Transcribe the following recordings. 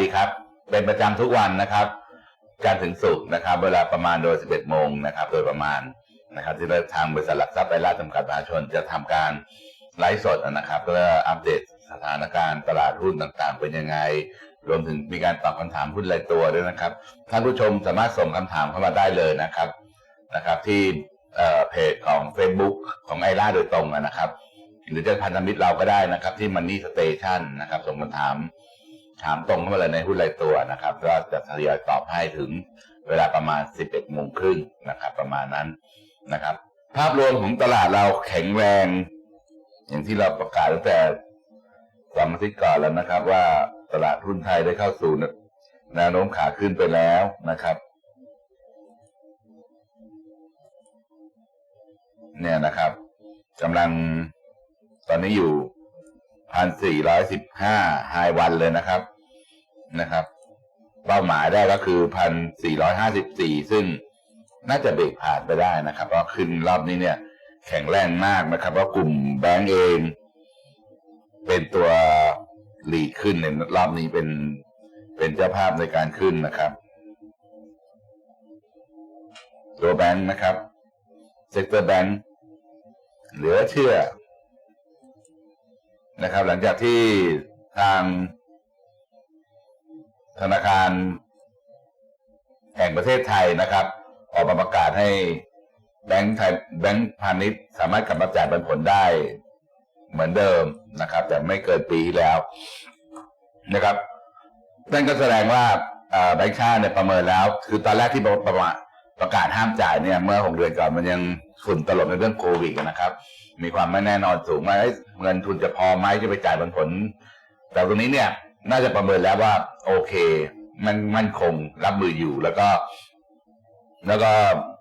ดีครับ เป็นประจำทุกวันนะครับจันทร์ถึงศุกร์นะครับ เวลาประมาณโดย 11 โมงนะครับ โดยประมาณนะครับ ที่ทางบริษัทหลักทรัพย์ไอราชจำกัดมหาชนจะทำการไลฟ์สดนะครับเพื่ออัปเดตสถานการณ์ตลาดหุ้นต่างๆ เป็นยังไง รวมถึงมีการตอบคำถามหุ้นรายตัวด้วยนะครับ ท่านผู้ชมสามารถส่งคำถามเข้ามาได้เลยนะครับนะครับ ที่เอ่อเพจของ Facebook ของไอราโดยตรงนะครับ หรือจะพันธมิตรเราก็ได้นะครับ ที่ Money Station นะครับส่งคำถาม ถามตรงเข้ามาเลยในหุ้นรายตัวนะครับก็จะทยอยตอบให้ถึงเวลาประมาณ 11โมงครึ่งนะครับประมาณนั้นนะครับ ภาพรวมของตลาดเราแข็งแรง อย่างที่เราประกาศตั้งแต่สามอาทิตย์ก่อนแล้วนะครับ ว่าตลาดหุ้นไทยได้เข้าสู่แนวโน้มขาขึ้นไปแล้วนะครับเนี่ยนะครับกำลังตอนนี้อยู่ พันสี่ร้อยสิบห้าไฮวันเลยนะครับนะครับ เป้าหมายได้ก็คือพันสี่ร้อยห้าสิบสี่ซึ่งน่าจะเบรกผ่านไปได้นะครับเพราะขึ้นรอบนี้เนี่ย แข็งแรงมากนะครับเพราะกลุ่มแบงก์เอง เป็นตัวหลีดขึ้นในรอบนี้เป็นเป็นเจ้าภาพในการขึ้นนะครับ ตัวแบงค์นะครับเซกเตอร์แบงค์เหลือเชื่อ นะครับ หลังจากที่ทางธนาคารแห่งประเทศไทยนะครับ ออกมาประกาศให้แบงก์ไทยแบงก์พาณิชย์สามารถกลับมาจ่ายปันผลได้เหมือนเดิมนะครับ แต่ไม่เกินปีที่แล้วนะครับนั่นก็แสดงว่าแบงก์ชาติเนี่ยประเมินแล้ว คือตอนแรกที่ประมาประกาศห้ามจ่ายเนี่ย เมื่อหกเดือนก่อนมันยังฝุ่นตลบในเรื่องโควิดนะครับ มีความไม่แน่นอนสูงว่าเงินทุนจะพอไหมจะไปจ่ายปันผล แต่ตรงนี้เนี่ย น่าจะประเมินแล้วว่า โอเค มันมั่นคงรับมืออยู่แล้วก็ แล้วก็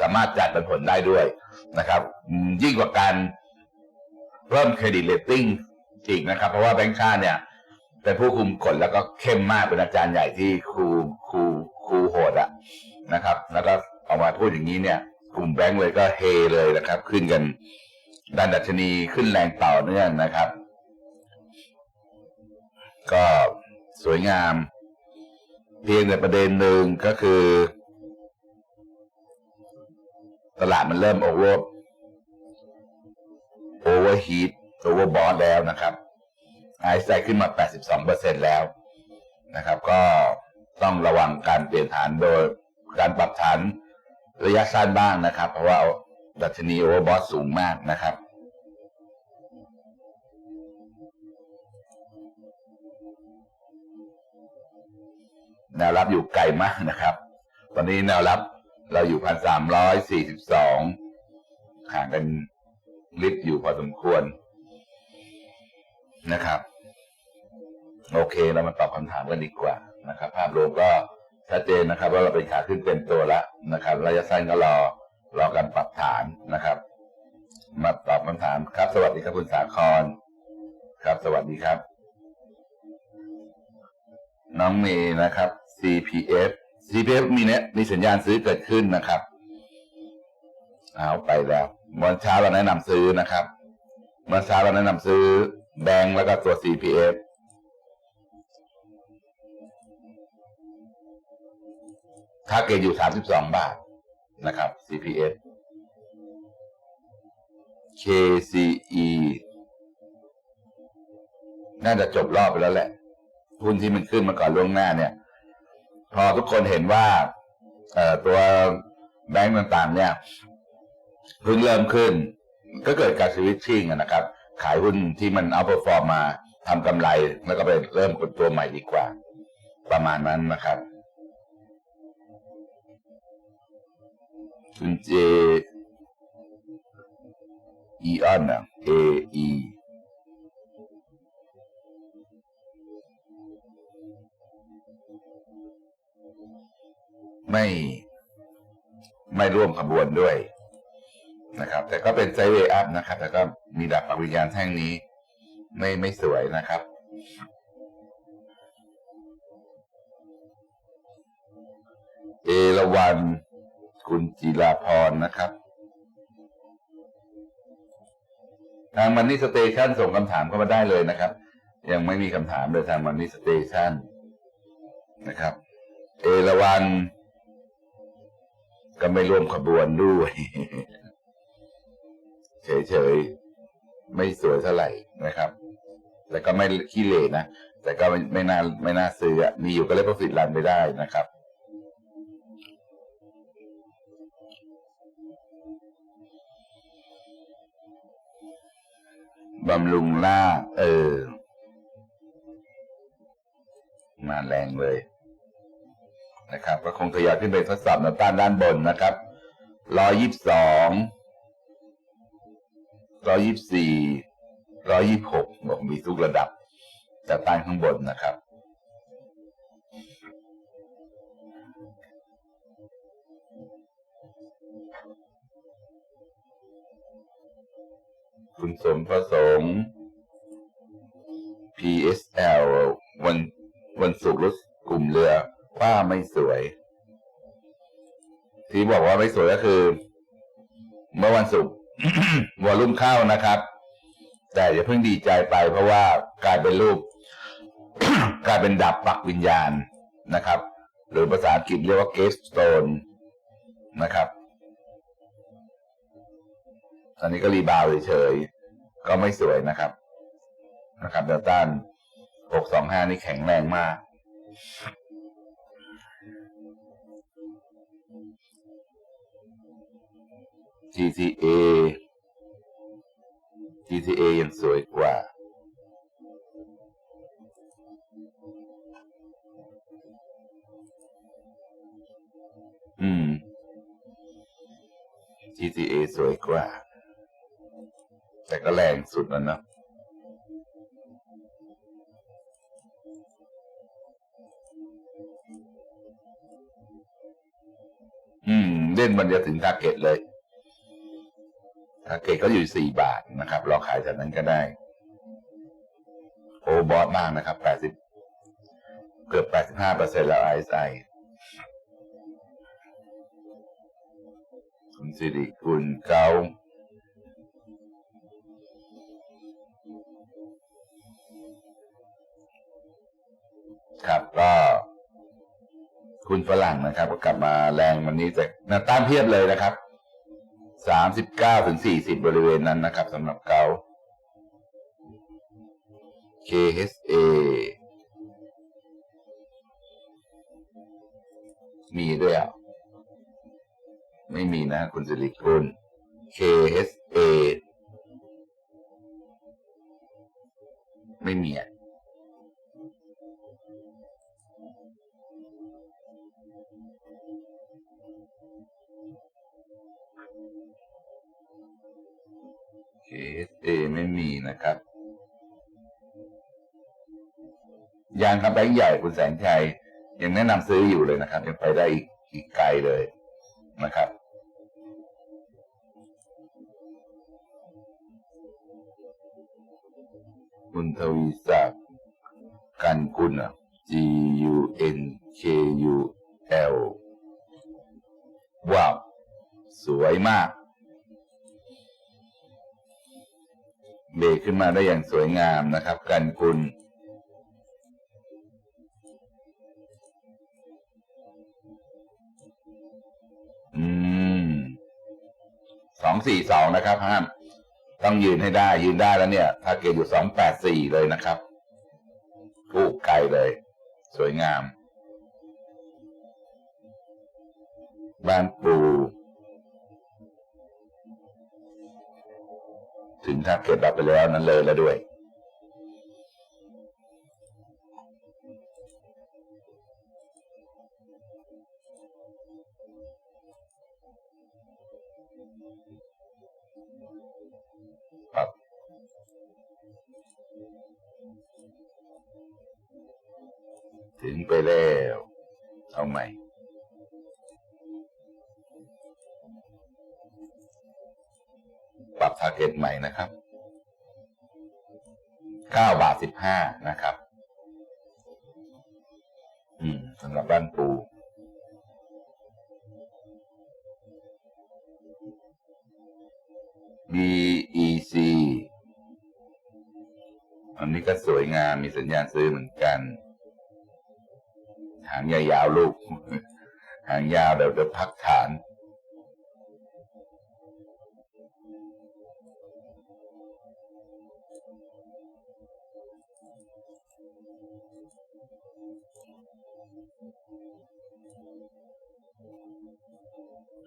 สามารถจ่ายปันผลได้ด้วยนะครับ ยิ่งกว่าการเพิ่มเครดิตเรตติ้งอีกนะครับ เพราะว่าแบงก์ชาติเนี่ยเป็นผู้คุมกฎแล้วก็เข้มมากเป็นอาจารย์ใหญ่ที่ครูครูครูโหดอะนะครับ แล้วก็ออกมาพูดอย่างนี้เนี่ย กลุ่มแบงก์เลยก็เฮเลยนะครับ ขึ้นกัน ดันดัชนีขึ้นแรงต่อเนื่องนะครับ ก็สวยงาม เพียงแต่ประเด็นหนึ่งก็คือ ตลาดมันเริ่มโอเวอร์โอเวอร์ฮีทโอเวอร์บอสแล้วนะครับไอซ์ไซขึ้นมา 82%แล้วนะครับ ก็ต้องระวังการเปลี่ยนฐานโดยการปรับฐานระยะสั้นบ้างนะครับ เพราะว่า ดัชนีโอเวอร์บอสสูงมากนะครับ แนวรับอยู่ไกลมากนะครับ ตอนนี้แนวรับเราอยู่พันสามร้อยสี่สิบสองห่างกันลิฟต์อยู่พอสมควรนะครับ โอเคเรามาตอบคำถามกันดีกว่านะครับ ภาพรวมก็ชัดเจนนะครับ ว่าเราเป็นขาขึ้นเต็มตัวแล้วนะครับ ระยะสั้นก็รอ รอการปรับฐานนะครับ มาตอบคำถามครับ สวัสดีครับคุณสาคร ครับ สวัสดีครับ น้องเมย์นะครับ CPF CPF มีเนี่ยมีสัญญาณซื้อเกิดขึ้นนะครับเอาไปแล้ววันเช้าเราแนะนำซื้อนะครับเมื่อเช้าเราแนะนำซื้อแบงก์แล้วก็ตัว CPF ค่าเกณฑ์อยู่32บาท นะครับ CPF KCE น่าจะจบรอบไปแล้วแหละหุ้นที่มันขึ้นมาก่อนล่วงหน้าเนี่ย พอทุกคนเห็นว่าตัวแบงก์ต่างๆ เนี่ยเพิ่งเริ่มขึ้น ก็เกิดการสวิตชิ่งนะครับ ขายหุ้นที่มันเอาเปอร์ฟอร์มมาทำกำไร แล้วก็ไปเริ่มกดตัวใหม่ดีกว่า ประมาณนั้นนะครับ คุณเจอีออนนะเออีไม่ไม่ร่วมขบวนด้วยนะครับ แต่ก็เป็นไซด์เวอัพนะครับ แต่ก็มีดับปวิญญาณแท่งนี้ ไม่ไม่สวยนะครับ เอราวัน คุณจิราพรนะครับ ทางมันนี่สเตชันส่งคำถามเข้ามาได้เลยนะครับ ยังไม่มีคำถามเลยทางมันนี่สเตชันนะครับ เอราวันก็ไม่ร่วมขบวนด้วย เฉยๆ ไม่สวยเท่าไหร่นะครับ แต่ก็ไม่ขี้เหร่นะ แต่ก็ไม่ไม่น่าไม่น่าซื้ออะมีอยู่ก็เลยประฟิตรันไปได้นะครับ บำรุงล่า เออ มาแรงเลย นะครับ ก็คงทยอยขึ้นไปทดสอบแนวต้านด้านบนนะครับร้อยยี่สิบสองร้อยยี่สิบสี่ร้อยยี่สิบหกบอกมีทุกระดับแต่ต้านข้างบนนะครับ คุณสมประสงค์ PSL วันวันศุกร์รถกลุ่มเรือว่าไม่สวย ที่บอกว่าไม่สวยก็คือ เมื่อวันศุกร์วอลุ่มเข้านะครับ แต่อย่าเพิ่งดีใจไปเพราะว่ากลายเป็นรูป กลายเป็นดับปักวิญญาณนะครับ หรือภาษาอังกฤษเรียกว่า gate stone นะครับ อันนี้ก็รีบาวเฉยๆก็ไม่สวยนะครับนะครับแนวต้าน625นี่แข็งแรงมาก GTA GTA ยังสวยกว่า อืม GTA สวยกว่า แต่ก็แรงสุดแล้วนะอืม เล่นมันจะถึงทาร์เก็ตเลยทาร์เก็ตก็อยู่สี่บาทนะครับรอขายจากนั้นก็ได้ โอบอสมากนะครับแปดสิบเกือบแปดสิบห้าเปอร์เซ็นต์แล้ว RSI คุณสิริคุณเกา ครับก็คุณฝรั่งนะครับ ก็กลับมาแรงวันนี้แต่หน้าต้านเพียบเลยนะครับสามสิบเก้าถึงสี่สิบบริเวณนั้นนะครับสำหรับเกา KHA มีด้วยอะไม่มีนะ คุณสิริคุณ KHA ไม่มีอะ KSA ไม่มีนะครับ ยางครับแบงค์ใหญ่คุณแสงชัยยังแนะนำซื้ออยู่เลยนะครับ ยังไปได้อีกอีกไกลเลยนะครับคุณทวีศักดิ์กันกุลอะ G U N K U L ว้าว สวยมาก เบรกขึ้นมาได้อย่างสวยงามนะครับ กันกุลอืมสองสี่สองนะครับห้ามต้องยืนให้ได้ ยืนได้แล้วเนี่ยถ้าเกตอยู่สองแปดสี่เลยนะครับผูกไกลเลย สวยงาม บ้านปู ถึงทาเกิดดับไปแล้วนั้นเลยแล้วด้วย 5นะครับ อืมสำหรับบ้านปูบ e c อันนี้ก็สวยงามมีสัญญาณซื้อเหมือนกัน หางยาวๆลูก หางยาวเดี๋ยวจะพักฐาน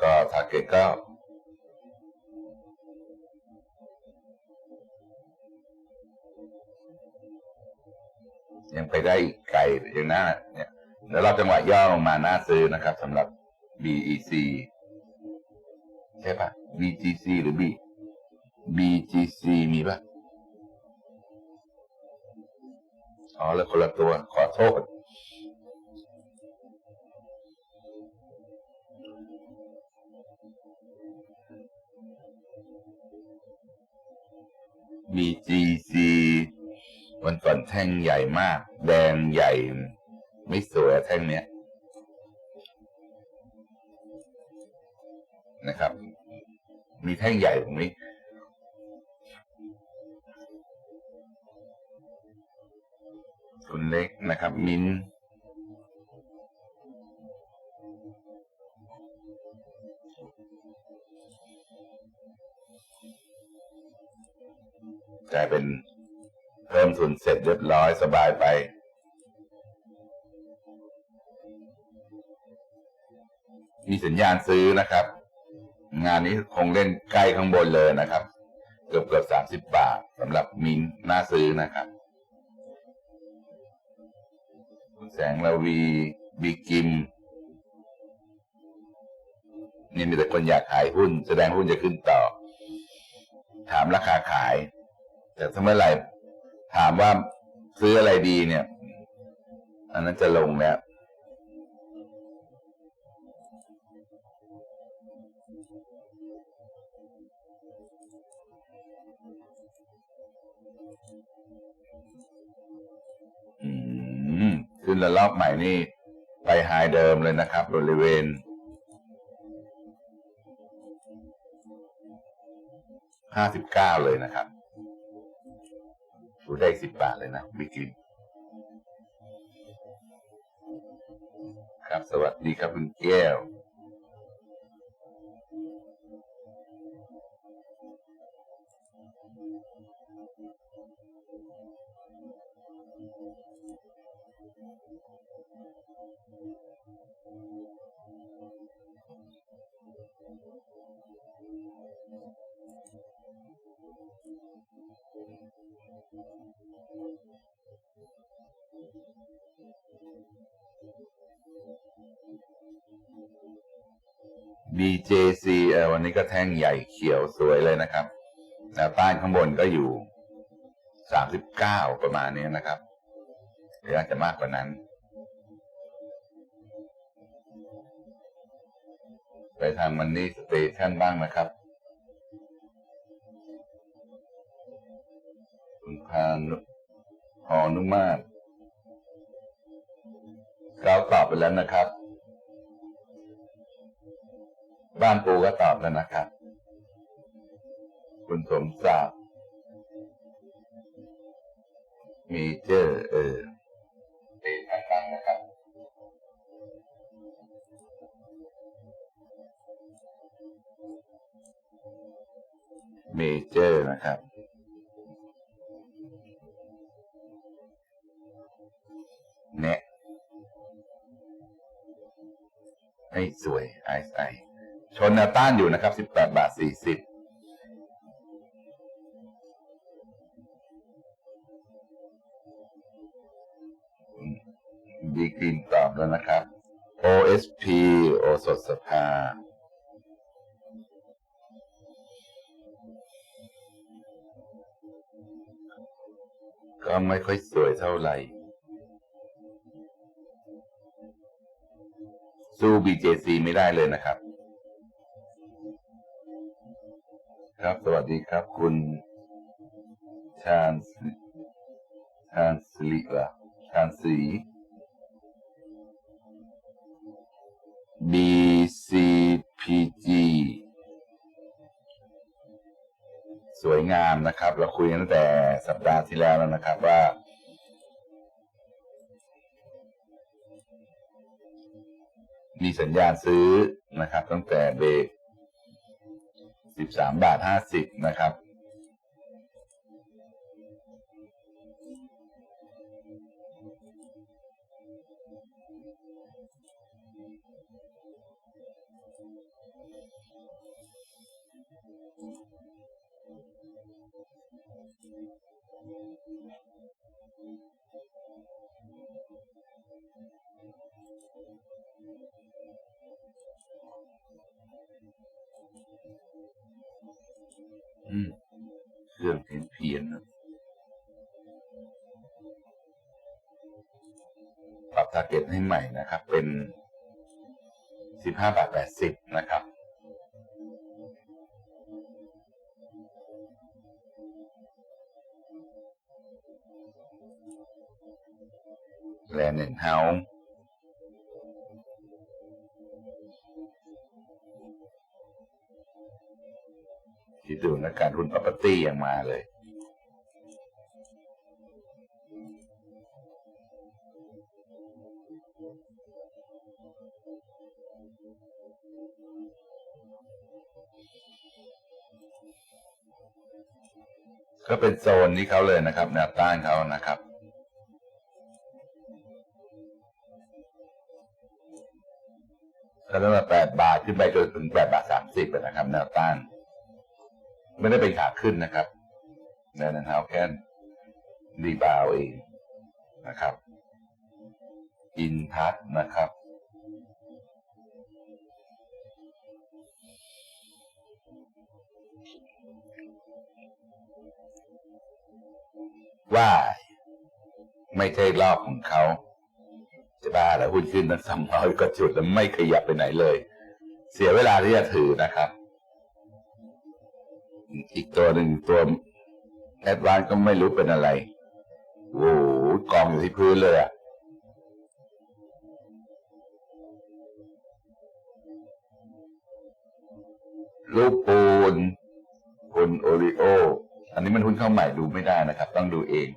ก็ทาเก็ตก็ยังไปได้ไกลอย่างนั้นน่ะเนี่ยแล้วเราจังหวะย่อลงมาหน้าซื้อนะครับสำหรับ BEC ใช่ปะ BGC หรือ B BGC มีปะอ๋อแล้วคนละตัวขอโทษ BGC วันก่อนแท่งใหญ่มาก แดงใหญ่ ไม่สวยแท่งเนี้ยนะครับ มีแท่งใหญ่ตรงนี้ คุณเล็กนะครับ มิ้น กลายเป็นเพิ่มทุนเสร็จเรียบร้อยสบายไป มีสัญญาณซื้อนะครับ งานนี้คงเล่นใกล้ข้างบนเลยนะครับ เกือบเกือบสามสิบบาทสำหรับมินหน้าซื้อนะครับคุณแสงระวีบีกิมนี่มีแต่คนอยากขายหุ้น แสดงหุ้นจะขึ้นต่อ ถามราคาขาย แต่ถ้าเมื่อไหร่ถามว่าซื้ออะไรดีเนี่ย อันนั้นจะลงแล้วขึ้นระลอกใหม่นี่ ไปไฮเดิมเลยนะครับ บริเวณห้าสิบเก้าเลยนะครับ ดูได้สิบบาทเลยนะมิกินครับ สวัสดีครับคุณแก้ว BJC เออวันนี้ก็แท่งใหญ่เขียวสวยเลยนะครับแนวต้านข้างบนก็อยู่สามสิบเก้าประมาณนี้นะครับหรืออาจจะมากกว่านั้นไปทางมันนี่สเตชันบ้างนะครับ คุณพานุหอนุมาตรเราตอบไปแล้วนะครับ บ้านปูก็ตอบแล้วนะครับ คุณสมศักดิ์มีเจอเออเป็นทางการนะครับ เมเจอร์นะครับ เนะให้สวยไอซ์ไอ ชนแนวต้านอยู่นะครับ 18 บาท 40ดีกรีนตอบแล้วนะครับ OSP โอสถสภา ก็ไม่ค่อยสวยเท่าไหร่ สู้ BJC ไม่ได้เลยนะครับ ดีครับคุณชาญชาญสิริเหรอชาญศรี BCPG สวยงามนะครับ เราคุยตั้งแต่สัปดาห์ที่แล้วแล้วนะครับว่า มีสัญญาณซื้อนะครับ ตั้งแต่เบรก สิบสามบาทห้าสิบนะครับ อืมเครื่องเพียนเพียนๆนะปรับทาร์เก็ตให้ใหม่นะครับ เป็นสิบห้าบาทแปดสิบนะครับ แลนด์เน็นเฮาส์ คิดดูนะการหุ้น property ยังมาเลย ก็เป็นโซนที่เขาเลยนะครับ แนวต้านเขานะครับก็ตั้งแต่แปดบาท ขึ้นไปจนถึงแปดบาทสามสิบนะครับ แนวต้าน ไม่ได้เป็นขาขึ้นนะครับแนวนั้นเท้าแค่รีบาวเองนะครับ อินทัศนะครับ ว่า ไม่ใช่รอบของเขา จะบ้าแล้วหุ้นขึ้นตั้งสามร้อยกว่าจุดแล้วไม่ขยับไปไหนเลย เสียเวลาที่จะถือนะครับ อีกตัวหนึ่งตัวแอดวานก็ไม่รู้เป็นอะไร โอ้โหกองอยู่ที่พื้นเลยอะลูกปูนคุณโอริโอ อันนี้มันหุ้นเข้าใหม่ดูไม่ได้นะครับ ต้องดูเอง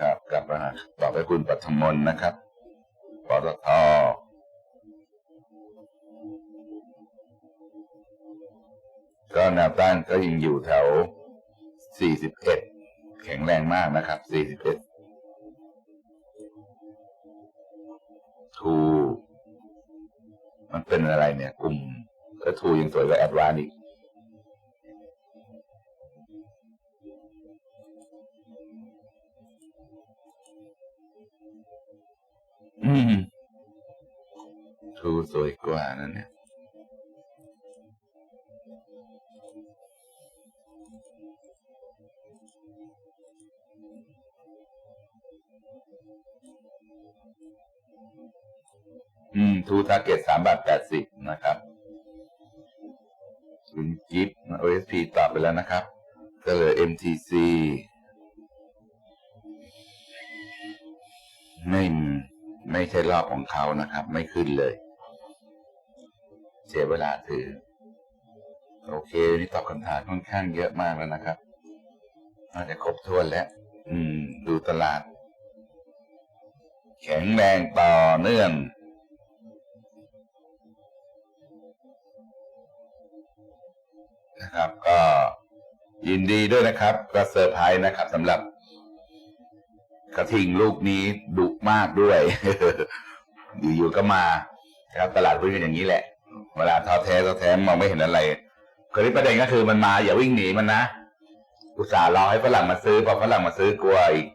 ครับกลับมาต่อไปคุณปัทมนนะครับปตทก็แนวต้านก็ยังอยู่แถว 41 แข็งแรงมากนะครับ 41 ทู มันเป็นอะไรเนี่ย กลุ่ม ก็ทูยังสวยกว่าแอดวานอีก อืมทูสวยกว่านั่นเนี่ยอืมทูทาร์เก็ตสามบาทแปดสิบนะครับคุณกิฟต์ OSP ตอบไปแล้วนะครับก็เหลือ MTC ไม่ ไม่ใช่รอบของเขานะครับ ไม่ขึ้นเลย เสียเวลาถือ โอเคนี่ตอบคำถามค่อนข้างเยอะมากแล้วนะครับน่าจะครบถ้วนแล้ว อืม ดูตลาด แข็งแรงต่อเนื่องนะครับ ก็ยินดีด้วยนะครับ ก็เซอร์ไพรส์นะครับสำหรับ กระทิงลูกนี้ดุมากด้วยอยู่ๆก็มาครับตลาดพื้นกันอย่างนี้แหละ เวลาท้อแท้ท้อแท้มองไม่เห็นอะไรคือที่ประเด็นก็คือมันมาอย่าวิ่งหนีมันนะอุตส่าห์รอให้ฝรั่งมาซื้อพอฝรั่งมาซื้อกลัวอีก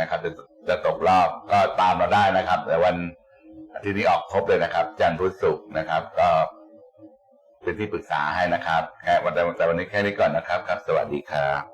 นะครับ จะจะตกรอบก็ตามเราได้นะครับ แต่วันอาทิตย์นี้ออกครบเลยนะครับ จันทร์พุธศุกร์นะครับ ก็เป็นที่ปรึกษาให้นะครับแค่วันแต่วันนี้แค่นี้ก่อนนะครับ ครับ สวัสดีครับ